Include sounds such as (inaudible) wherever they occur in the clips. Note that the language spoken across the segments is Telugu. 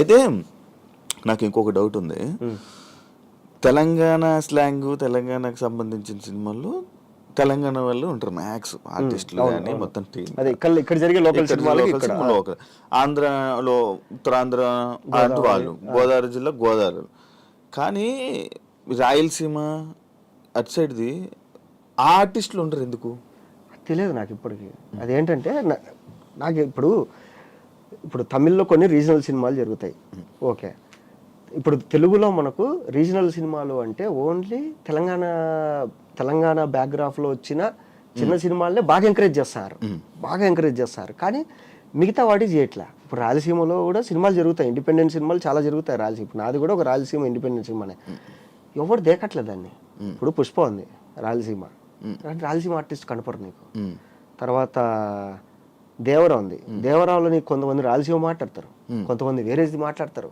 అయితే నాకు ఇంకొక డౌట్ ఉంది. తెలంగాణ స్లాంగ్ తెలంగాణకు సంబంధించిన సినిమాల్లో తెలంగాణ వాళ్ళు ఉంటారు మ్యాక్స్ ఆర్టిస్టులు కానీ మొత్తం టీం అదే ఇక్కడ జరిగే లోకల్ లోకల్ ఆంధ్రలో ఉత్తరాంధ్ర అటు వాళ్ళు గోదావరి జిల్లా గోదావరి. కానీ రాయలసీమ అటు సైడ్ది ఆ ఆర్టిస్టులు ఉంటారు ఎందుకు? తెలియదు నాకు ఇప్పటికి. అదేంటంటే నాకు ఇప్పుడు ఇప్పుడు తమిళ్ళో కొన్ని రీజనల్ సినిమాలు జరుగుతాయి. ఓకే. ఇప్పుడు తెలుగులో మనకు రీజనల్ సినిమాలు అంటే ఓన్లీ తెలంగాణ తెలంగాణ బ్యాక్గ్రాఫ్లో వచ్చిన చిన్న సినిమాలనే బాగా ఎంకరేజ్ చేస్తారు. బాగా ఎంకరేజ్ చేస్తారు. కానీ మిగతా వాటి చేయట్లే. ఇప్పుడు రాయలసీమలో కూడా సినిమాలు జరుగుతాయి. ఇండిపెండెంట్ సినిమాలు చాలా జరుగుతాయి రాయలసీమ. ఇప్పుడు నాది కూడా ఒక రాయలసీమ ఇండిపెండెంట్ సినిమానే. ఎవరు దేకట్లేదు దాన్ని? ఇప్పుడు పుష్ప ఉంది రాయలసీమ. రాయలసీమ ఆర్టిస్ట్ కనపడరు నీకు. తర్వాత దేవరా ఉంది. దేవరాలో నీకు కొంతమంది రాయలసీమ మాట్లాడతారు. కొంతమంది వేరేది మాట్లాడతారు.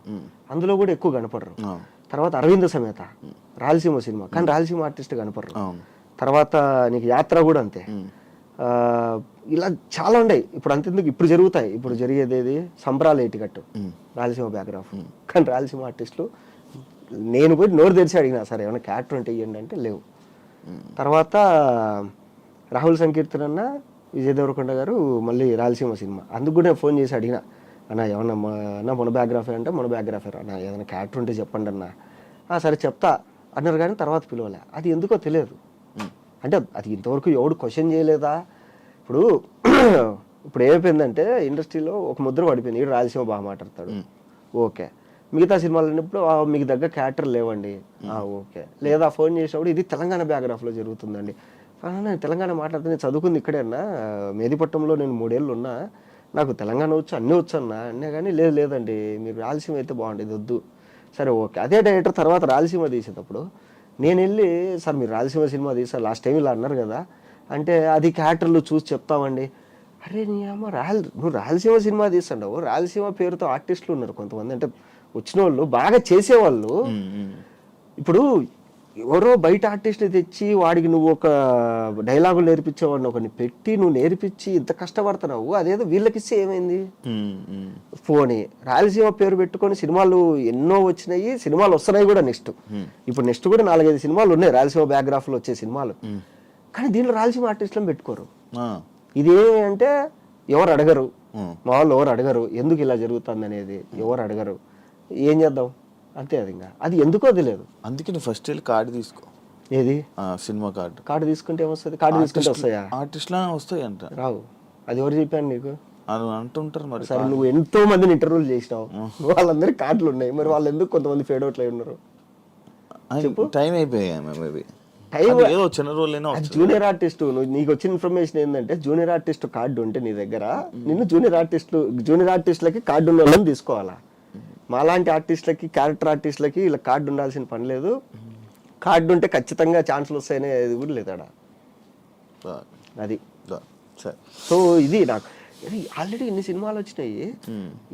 అందులో కూడా ఎక్కువ కనపడరు. తర్వాత అరవింద సమేత. రాయలసీమ సినిమా. కానీ రాయలసీమ ఆర్టిస్ట్ కనపడరు. తర్వాత నీకు యాత్ర కూడా అంతే. ఇలా చాలా ఉన్నాయి. ఇప్పుడు అంతెందుకు ఇప్పుడు జరుగుతాయి. ఇప్పుడు జరిగేది ఏది? సంబరాలు ఏటికట్టు రాయలసీమ బ్యాక్గ్రాఫ్ కానీ రాయలసీమ ఆర్టిస్టులు నేను పోయి నోరు తెరిచి అడిగినా సరే ఏమైనా క్యారెక్టర్ ఉంటే ఇవ్వండి అంటే లేవు. తర్వాత రాహుల్ సంకీర్తన్ అన్న విజయ్ దేవరకొండ గారు మళ్ళీ రాయలసీమ సినిమా. అందుకు కూడా నేను ఫోన్ చేసి అడిగిన అన్న ఏమన్నా మొ- అన్న మన బయోగ్రఫీ అంటే మన బయోగ్రఫీ అన్న ఏదైనా క్యారెక్టర్ ఉంటే చెప్పండి అన్న. "ఆ, సరే చెప్తా. అన్నారు కానీ తర్వాత పిలవలే. అది ఎందుకో తెలియదు. అంటే అది ఇంతవరకు ఎవడు క్వశ్చన్ చేయలేదా? ఇప్పుడు ఇప్పుడు ఏమైపోయిందంటే ఇండస్ట్రీలో ఒక ముద్ర పడిపోయింది. ఈడు రాయలసీమ బాగా మాట్లాడతాడు ఓకే. మిగతా సినిమాలు అన్నప్పుడు "ఆ, మీకు దగ్గర క్యారెక్టర్ లేవండి. "ఆ, ఓకే. లేదా ఫోన్ చేసినప్పుడు ఇది తెలంగాణ బ్యాక్గ్రాఫ్లో జరుగుతుందండి. "ఆ, నేను తెలంగాణ మాట్లాడితే నేను చదువుకుంది ఇక్కడే అన్న. మేదిపట్నంలో నేను మూడేళ్ళు ఉన్నా. నాకు తెలంగాణ వచ్చు అన్నీ వచ్చు అన్న. అన్నా కానీ లేదు లేదండి. మీరు రాయలసీమ అయితే బాగుండేది వద్దు. సరే ఓకే. అదే డైరెక్టర్ తర్వాత రాయలసీమ తీసేటప్పుడు నేను వెళ్ళి సార్ మీరు రాయలసీమ సినిమా తీసారు లాస్ట్ టైం ఇలా అన్నారు కదా. అంటే అది క్యారెక్టర్లు చూసి చెప్తామండి. అరే నీ అమ్మ రాయల నువ్వు రాయలసీమ సినిమా తీస్తుండవు రాయలసీమ పేరుతో ఆర్టిస్టులు ఉన్నారు కొంతమంది. అంటే వచ్చిన వాళ్ళు బాగా చేసేవాళ్ళు. ఇప్పుడు ఎవరో బయట ఆర్టిస్ట్ని తెచ్చి వాడికి నువ్వు ఒక డైలాగులు నేర్పించేవాడిని ఒకరిని పెట్టి నువ్వు నేర్పించి ఇంత కష్టపడుతున్నావు అదేదో వీళ్ళకిస్తే ఏమైంది. పోనీ రాయలసీమ పేరు పెట్టుకొని సినిమాలు ఎన్నో వచ్చినాయి సినిమాలు వస్తున్నాయి కూడా నెక్స్ట్. ఇప్పుడు నెక్స్ట్ కూడా నాలుగైదు సినిమాలు ఉన్నాయి రాయలసీమ బ్యాక్గ్రాఫ్లో వచ్చే సినిమాలు. కానీ దీనిలో రాయలసీమ ఆర్టిస్టులను పెట్టుకోరు. ఇది అంటే ఎవరు అడగరు. మా వాళ్ళు ఎవరు అడగరు. ఎందుకు ఇలా జరుగుతుంది అనేది ఎవరు అడగరు. ఏం చేద్దాం? అంతే అది ఇంకా. అది ఎందుకో తెలియదు. అందుకే నువ్వు ఫస్ట్ వెళ్ళి కార్డు తీసుకో. ఏది? ఆ, సినిమా కార్డు. కార్డు తీసుకుంటే ఏమొస్తుంది? కార్డు తీసుకుంటే వస్తాయా? ఆర్టిస్ట్లా వస్తాయి అంట రావు. అది ఎవరు చెప్పాను నీకు? అని అంటుంటారు మరి సరే నువ్వు ఎంతో మందిని ఇంటర్వ్యూలు చేసినావు. వాళ్ళందరి కార్డులు ఉన్నాయి. మరి వాళ్ళు ఎందుకు కొంతమంది ఫేడ్ అవుట్లు అయి ఉన్నారు? టైం అయిపోయాయి మేబీ. టైం ఏదో చిన్న రోజులైనా అది వస్తుంది. జూనియర్ ఆర్టిస్ట్ నీకు వచ్చిన ఇన్ఫర్మేషన్ ఏంటంటే జూనియర్ ఆర్టిస్ట్ కార్డు ఉంటే నీ దగ్గర నిన్ను జూనియర్ ఆర్టిస్టులు జూనియర్ ఆర్టిస్టులకి కార్డు ఉన్న వాళ్ళని తీసుకోవాలా? మాలాంటి ఆర్టిస్టులకి క్యారెక్టర్ ఆర్టిస్టులకి ఇలా కార్డు ఉండాల్సిన పని లేదు. కార్డు ఉంటే ఖచ్చితంగా ఛాన్సులు వస్తాయనే ఇది కూడా లేదు ఆడ. రా, అది. సో ఇది నాకు. ఆల్రెడీ ఇన్ని సినిమాలు వచ్చినాయి.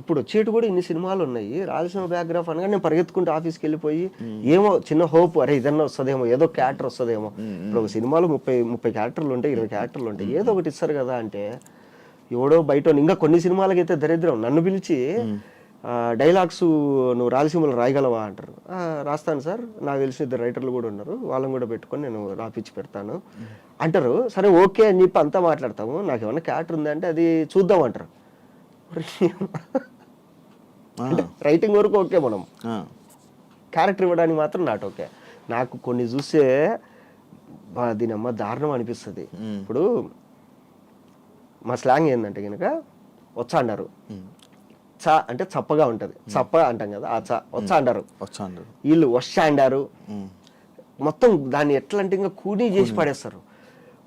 ఇప్పుడు వచ్చేటి కూడా ఇన్ని సినిమాలు ఉన్నాయి. రాయలసీమ బ్యాక్గ్రాఫ్ అనగా నేను పరిగెత్తుకుంటూ ఆఫీస్కి వెళ్ళిపోయి ఏమో చిన్న హోప్ అరే ఇదన్నా వస్తుందేమో ఏదో క్యారెక్టర్ వస్తుందేమో. ఇప్పుడు ఒక సినిమాలో ముప్పై ముప్పై క్యారెక్టర్లు ఉంటాయి ఇరవై క్యారెక్టర్లు ఉంటాయి. ఏదో ఒకటి ఇస్తారు కదా అంటే ఎవడో బయట ఇంకా కొన్ని సినిమాలకి అయితే దరిద్రం. నన్ను పిలిచి డైలాగ్స్ నువ్వు రాయలసీమలో రాయగలవా అంటారు. "ఆ, రాస్తాను సార్. నాకు తెలిసిన ఇద్దరు రైటర్లు కూడా ఉన్నారు. వాళ్ళని కూడా పెట్టుకొని నేను రాపిచ్చి పెడతాను. అంటారు సరే ఓకే అని చెప్పి అంతా మాట్లాడతాము. నాకు ఏమన్నా క్యారెక్టర్ ఉందంటే అది చూద్దాం అంటారు. అంటే రైటింగ్ వరకు ఓకే మనం. క్యారెక్టర్ ఇవ్వడానికి మాత్రం నాట్ ఓకే. నాకు కొన్ని చూస్తే అమ్మ దారుణం అనిపిస్తుంది. ఇప్పుడు మా స్లాంగ్ ఏంటంటే కనుక వచ్చా అంటారు చ అంటే చప్పగా ఉంటుంది. చప్ప అంటాం కదా ఆ చ. వచ్చా అంటారు. వచ్చా అంటారు. వీళ్ళు వష అంటారు మొత్తం దాన్ని ఎట్లా అంటే ఇంకా కూనీ చేసి పడేస్తారు.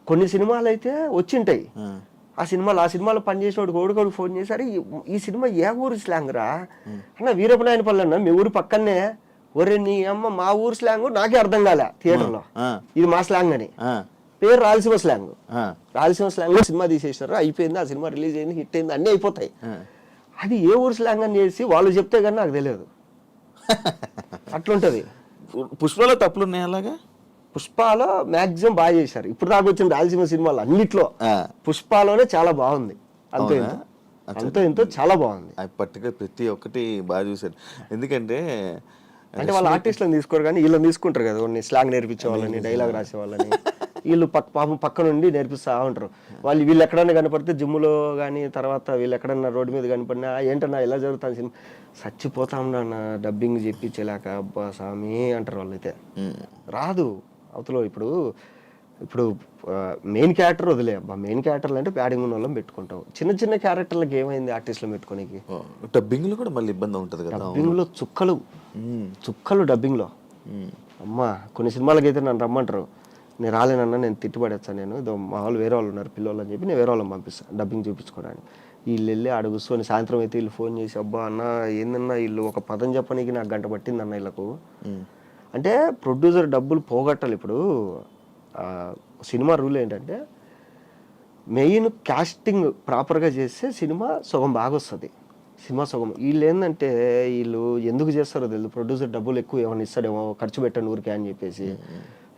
కొన్ని సినిమాలు అయితే వచ్చింటాయి. ఆ, ఆ సినిమాలు ఆ సినిమాలో పనిచేసేవాడు కోడుకోడు ఫోన్ చేశారు. "ఈ- సినిమా ఏ ఊరు స్లాంగ్ రా? అన్న వీరపనాయనపల్లి అన్న మీ ఊరు పక్కనే ఒరే నీ అమ్మ మా ఊరు స్లాంగ్ నాకే అర్థం కాలే థియేటర్లో. ఇది మా స్లాంగ్ అని. పేరు Rayalaseema slang Rayalaseema slang cinema తీసేసినారు. అయిపోయింది ఆ సినిమా రిలీజ్ అయింది హిట్ అయింది అన్నీ అయిపోతాయి. అది ఏ ఊరు స్లాంగ్ అని చేసి వాళ్ళు చెప్తే కానీ నాకు తెలియదు. అట్లుంటది. పుష్పలో తప్పులు ఉన్నాయి అలాగా? పుష్పాలో మాక్సిమం బాగా చేశారు. ఇప్పుడు దాకా వచ్చిన రాయలసీమ సినిమాలు అన్నిట్లో పుష్పాలోనే చాలా బాగుంది. అంతే? అంతో ఇంతో చాలా బాగుంది. పర్టికులర్ ప్రతి ఒక్కటి బాగా చూశారు. ఎందుకంటే అంటే వాళ్ళ ఆర్టిస్టులను తీసుకోరు కానీ వీళ్ళని తీసుకుంటారు కదా కొన్ని స్లాంగ్ నేర్పించే వాళ్ళని (laughs) డైలాగ్ రాసే వాళ్ళని. వీళ్ళు పక్క పాపం పక్క నుండి నేర్పిస్తూ ఉంటారు. వాళ్ళు వీళ్ళు ఎక్కడన్నా కనపడితే జిమ్లో కానీ తర్వాత వీళ్ళు ఎక్కడన్నా రోడ్డు మీద కనపడినా "ఆ, ఏంటన్నా ఇలా జరుగుతుంది? సినిమా చచ్చిపోతాం నాన్న డబ్బింగ్ చెప్పించలేక అబ్బా స్వామి అంటారు వాళ్ళైతే. ఉమ్, రాదు. అవతల ఇప్పుడు ఇప్పుడు మెయిన్ క్యారెక్టర్ వదిలే. అబ్బా మెయిన్ క్యారెక్టర్లు అంటే ప్యాడింగ్ ఉన్న వాళ్ళని పెట్టుకుంటాం చిన్న చిన్న క్యారెక్టర్లకు ఏమైంది ఆర్టిస్టులు పెట్టుకోనికి? ఓ, డబ్బింగ్లో కూడా మళ్ళీ ఇబ్బంది ఉంటుంది కదా. డబ్బింగ్లో చుక్కలు. ఉమ్, చుక్కలు డబ్బింగ్లో. ఉమ్, అమ్మా కొన్ని సినిమాలకి అయితే నన్ను రమ్మంటారు. నేను రాలేనన్నా నేను తిట్టుబడేస్తాను నేను. ఇదో మా వాళ్ళు వేరే వాళ్ళు ఉన్నారు పిల్లలు అని చెప్పి నేను వేరే వాళ్ళని పంపిస్తాను డబ్బింగ్ చూపించుకోవడానికి. వీళ్ళు వెళ్ళి ఆడ కూర్చొని సాయంత్రం అయితే వీళ్ళు ఫోన్ చేసి అబ్బా అన్న ఏందన్నా వీళ్ళు ఒక పదం చెప్పనీకి నాకు గంట పట్టింది అన్న వీళ్ళకు. అంటే ప్రొడ్యూసర్ డబ్బులు పోగొట్టాలి ఇప్పుడు. సినిమా రూల్ ఏంటంటే మెయిన్ కాస్టింగ్ ప్రాపర్గా చేస్తే సినిమా సగం బాగా వస్తుంది. సినిమా సగం వీళ్ళు ఏంటంటే వీళ్ళు ఎందుకు చేస్తారో తెలియదు ప్రొడ్యూసర్ డబ్బులు ఎక్కువ ఏమైనా ఇస్తాడేమో ఖర్చు పెట్టండి ఊరికే అని చెప్పేసి.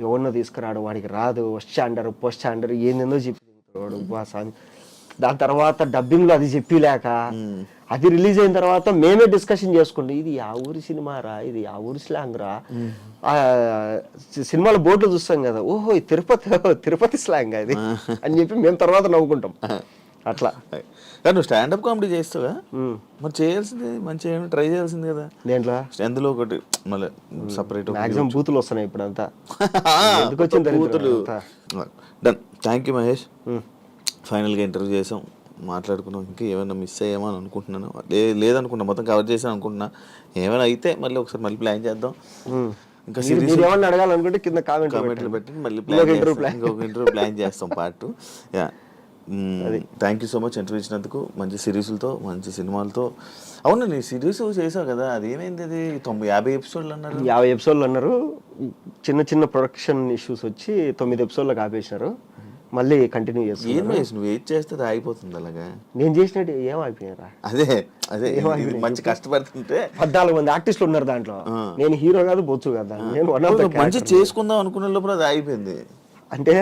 ఎవరినో తీసుకురాడు వాడికి రాదు. వస్ట్ అంటారు పోస్ట్ అంటారు ఏందేందో చెప్పి వాడు వా సామి. దాని తర్వాత డబ్బింగ్లో అది చెప్పిలేక అది రిలీజ్ అయిన తర్వాత మేమే డిస్కషన్ చేసుకుంటాం. ఇది ఆ ఊరి సినిమా రా ఇది ఆ ఊరి స్లాంగ్ రా. సినిమాల బోర్డులో చూస్తాం కదా. ఓహో తిరుపతి తిరుపతి స్లాంగ్ అది (laughs) అని చెప్పి మేము తర్వాత నవ్వుకుంటాం. (laughs) అట్లా. కానీ నువ్వు స్టాండప్ కామెడీ చేస్తావా. మరి చేయాల్సింది మంచిగా ట్రై చేయాల్సింది కదా. దేంట్లో? అందులో ఒకటి మళ్ళీ సపరేట్ మాక్సిమం బూతులు వస్తున్నాయి ఇప్పుడు అంతా (laughs) ఎందుకు వచ్చింది అంతా? Done thank you Mahesh. ఫైనల్గా ఇంటర్వ్యూ చేసాం. మాట్లాడుకున్నాం. ఇంకా ఏమైనా మిస్ అయ్యామో అని అనుకుంటున్నాను. లే లేదనుకున్నా. మొత్తం కవర్ చేసాను అనుకుంటున్నా. ఏమైనా అయితే మళ్ళీ ఒకసారి మళ్ళీ ప్లాన్ చేద్దాం. ఇంకా ఏమన్నా అడగాలనుకుంటే కింద కామెంట్ కామెంట్లు పెట్టి మళ్ళీ ప్లాన్ interview చేస్తాం. ఇంకొక ఇంటర్వ్యూ ప్లాన్ చేస్తాం part yeah thank you so much interview ఇచ్చినందుకు. మంచి సిరీస్లతో మంచి సినిమాలతో. అవును నీ సిరీస్ చేసావు కదా. అది ఏమైంది అది? తొంభై యాభై ఎపిసోడ్లు అన్నారు. యాభై ఎపిసోడ్లు అన్నారు. చిన్న చిన్న ప్రొడక్షన్ ఇష్యూస్ వచ్చి తొమ్మిది ఎపిసోడ్లకు ఆపేసినారు మళ్ళీ కంటిన్యూ వేసి నువ్వు వెయిట్ చేస్తే అది అయిపోతుంది అలాగా. నేను చేసినట్టు ఏం అయిపోయారా అదే అదే మంచి కష్టపడుతుంటే. పద్నాలుగు మంది ఆర్టిస్టులు ఉన్నారు దాంట్లో. నేను హీరో కాదు బొచ్చు కదా. నేను మంచి చేసుకుందాం అనుకునే లోపల అది అయిపోయింది అంటే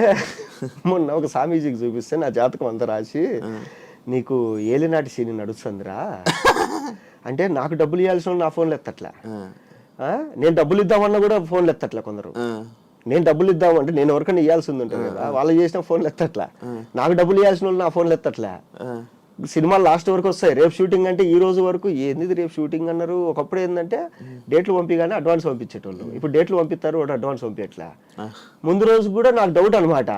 మొన్న ఒక స్వామీజీకి చూపిస్తే నా జాతకం అంతా రాసి నీకు ఏలినాటి సీని నడుస్తుందిరా. అంటే నాకు డబ్బులు ఇవ్వాల్సిన నా ఫోన్లు ఎత్తట్లా? నేను డబ్బులు ఇద్దామన్నా కూడా ఫోన్లు ఎత్తట్లా కొందరు. నేను డబ్బులు ఇద్దామంటే నేను ఎవరికైనా ఇవ్వాల్సి ఉంటుంది కదా. వాళ్ళు చేసిన ఫోన్లు ఎత్తట్లా. నాకు డబ్బులు ఇవ్వాల్సిన వాళ్ళు నా ఫోన్లు ఎత్తట్లా. సినిమా లాస్ట్ వరకు వస్తాయి. రేపు షూటింగ్ అంటే ఈ రోజు వరకు ఏంది రేపు షూటింగ్ అన్నారు. ఒకప్పుడు ఏంటంటే డేట్లు పంపిగానే అడ్వాన్స్ పంపించేటోళ్ళు. ఇప్పుడు డేట్లు పంపిస్తారు వాడు అడ్వాన్స్ పంపించట్లా. ముందు రోజు కూడా నాకు డౌట్ అనమాట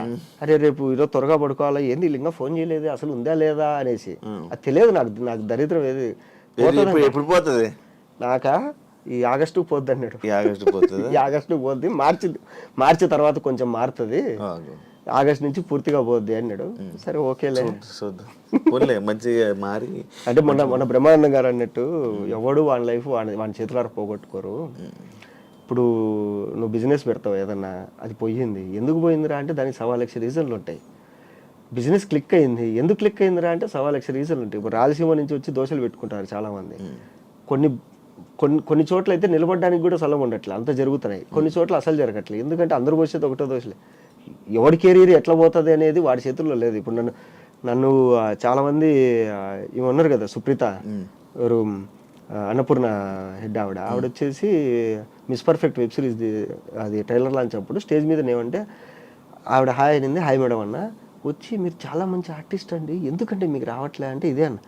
అరే రేపు ఈరోజు త్వరగా పడుకోవాలా? ఏంది వీళ్ళు ఇంకా ఫోన్ చేయలేదు? అసలు ఉందా లేదా? అనేసి. అది తెలియదు నాకు. నాకు దరిద్రం ఏది? ఎప్పుడు పోతుంది? నాకా? ఈ ఆగస్టు పోద్ది అన్నాడు. ఆగస్టు పోతుంది? ఆగస్టు పోద్ది. మార్చి మార్చి తర్వాత కొంచెం మారుతుంది. ఆగస్ట్ నుంచి పూర్తిగా పోద్ది అన్నాడు. సరే ఓకేలే. చూద్దాం మంచిగా మారి అంటే మొన్న మొన్న బ్రహ్మానందం గారు అన్నట్టు ఎవడు వాని లైఫ్ వాని వాని చేతులారా పోగొట్టుకోరు. ఇప్పుడు నువ్వు బిజినెస్ పెడతావు ఏదన్నా అది పోయింది. ఎందుకు పోయిందిరా అంటే దానికి సవా లక్ష రీజన్లు ఉంటాయి. బిజినెస్ క్లిక్ అయింది. ఎందుకు క్లిక్ అయిందిరా అంటే సవా లక్ష రీజన్లు ఉంటాయి. ఇప్పుడు రాయలసీమ నుంచి వచ్చి దోశలు పెట్టుకుంటారు చాలా మంది కొన్ని కొన్ని కొన్ని చోట్ల అయితే నిలబడడానికి కూడా స్థలం ఉండట్లే. అంత జరుగుతున్నాయి. కొన్ని చోట్ల అసలు జరగట్లేదు ఎందుకంటే అందరూ పోసేది ఒకటో దోశలే ఎవరి కెరీర్ ఎట్లా పోతుంది అనేది వాడి చేతుల్లో లేదు. ఇప్పుడు నన్ను నన్ను ఆ, చాలా మంది ఆ, ఇవి ఉన్నారు కదా సుప్రీత ఎవరు అన్నపూర్ణ హెడ్ ఆవిడ. ఆవిడ వచ్చేసి మిస్ పర్ఫెక్ట్ వెబ్ సిరీస్ అది ట్రైలర్ లాంచ్ అప్పుడు స్టేజ్ మీద ఏమంటే ఆవిడ హాయ్ అనింది. హాయ్ మేడం అన్న. వచ్చి మీరు చాలా మంచి ఆర్టిస్ట్ అండి. ఎందుకంటే మీకు రావట్లే అంటే ఇదే అన్న.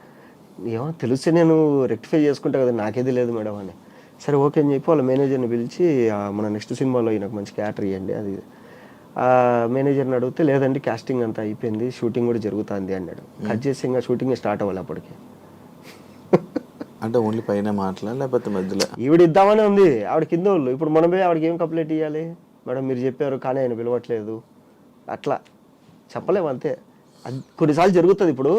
ఏమో తెలిస్తే నేను రెక్టిఫై చేసుకుంటా కదా నాకేది లేదు మేడం అని. సరే ఓకే అని చెప్పి వాళ్ళ మేనేజర్ని పిలిచి "ఆ, మన నెక్స్ట్ సినిమాలో ఈయనకు మంచి క్యాటర్ ఇవ్వండి అది. మేనేజర్ని అడిగితే లేదండి కాస్టింగ్ అంతా అయిపోయింది షూటింగ్ కూడా జరుగుతుంది అన్నాడు. కట్ చేసి ఇంకా షూటింగ్ స్టార్ట్ అవ్వాలి అప్పటికి. అంటే ఓన్లీ పైన మాటలా లేకపోతే మధ్యలో? ఈవిడ ఇద్దామనే ఉంది. ఆవిడ కింద వాళ్ళు. ఇప్పుడు మనం పోయి ఆవిడకి ఏం కంప్లైంట్ ఇవ్వాలి మేడం మీరు చెప్పారు కానీ ఆయన పిలవట్లేదు. అట్లా. చెప్పలేము అంతే. అది కొన్నిసార్లు జరుగుతుంది ఇప్పుడు.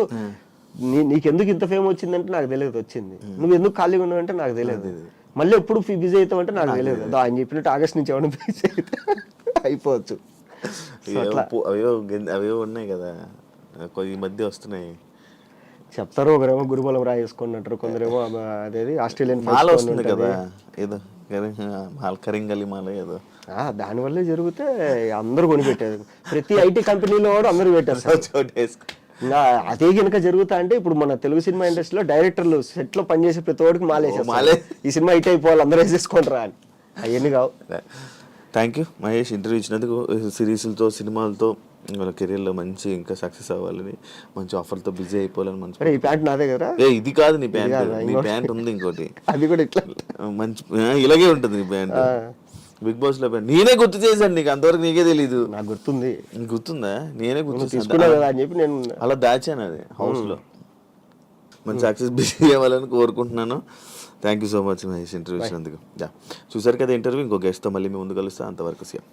నీ నీకెందుకు ఇంత ఫేమ్ వచ్చిందంటే నాకు తెలియదు వచ్చింది. నువ్వు ఎందుకు ఖాళీగా ఉన్నావంటే నాకు తెలియదు. మళ్ళీ ఎప్పుడు బిజీ అవుతావు అంటే నాకు తెలియదు. ఆయన చెప్పినట్టు ఆగస్ట్ నుంచి ఏమైనా బిజీ అయితే అయిపోవచ్చు. (laughs) అవేవో అవేవో ఉన్నాయి కదా. కొద్ది మధ్య వస్తున్నాయి. చెప్తారు ఒకరేమో గురుబలం రాయేసుకొని అంటారు కొందరేమో అదేది ఆస్ట్రేలియన్ మాల వస్తుంది కదా. ఏదో మాల కరింగలి మాల ఏదో. దానివల్లే జరిగితే అందరూ కొనిపెట్టారు ప్రతి ఐటీ కంపెనీలో కూడా అందరూ ఇంకా (laughs) అదే కనుక జరుగుతా అంటే ఇప్పుడు మన తెలుగు సినిమా ఇండస్ట్రీలో డైరెక్టర్లు సెట్లో పనిచేసే ప్రతి ఒక్కడికి మాలేసేస్తారు. మాలే. ఈ సినిమా హిట్ అయిపోవాలి అందరూ వేసేసుకుంటారా అని. అవన్నీ కావు. Thank you Mahesh. ఇంటర్వ్యూ ఇచ్చినందుకు సిరీస్లతో సినిమాలతో వాళ్ళ కెరీర్లో మంచి ఇంకా సక్సెస్ అవ్వాలని మంచి ఆఫర్తో బిజీ అయిపోవాలని మంచి ఈ ప్యాంట్ నాదే కదా? ఏ ఇది కాదు నీ ప్యాంట్? నీ. ప్యాంట్ ఉంది ఇంకోటి. అది కూడా ఇట్లా. మంచి ఇలాగే ఉంటుంది నీ ప్యాంట్. బిగ్ బాస్లో నేనే గుర్తు చేశాను నీకు అంతవరకు నీకే తెలీదు. నాకు గుర్తుంది. నీకు గుర్తుందా? నేనే గుర్తు కదా అని చెప్పి నేను అలా దాచాను అది హౌస్లో. మంచి సక్సెస్ బిజీ అవ్వాలని కోరుకుంటున్నాను. Thank you so much Mahesh interview ఇచ్చినందుకు. యా చూసారు కదా ఇంటర్వ్యూ ఇంకో guest తో మళ్ళీ మీ ముందు కలుస్తా. అంతవరకు సీఎం.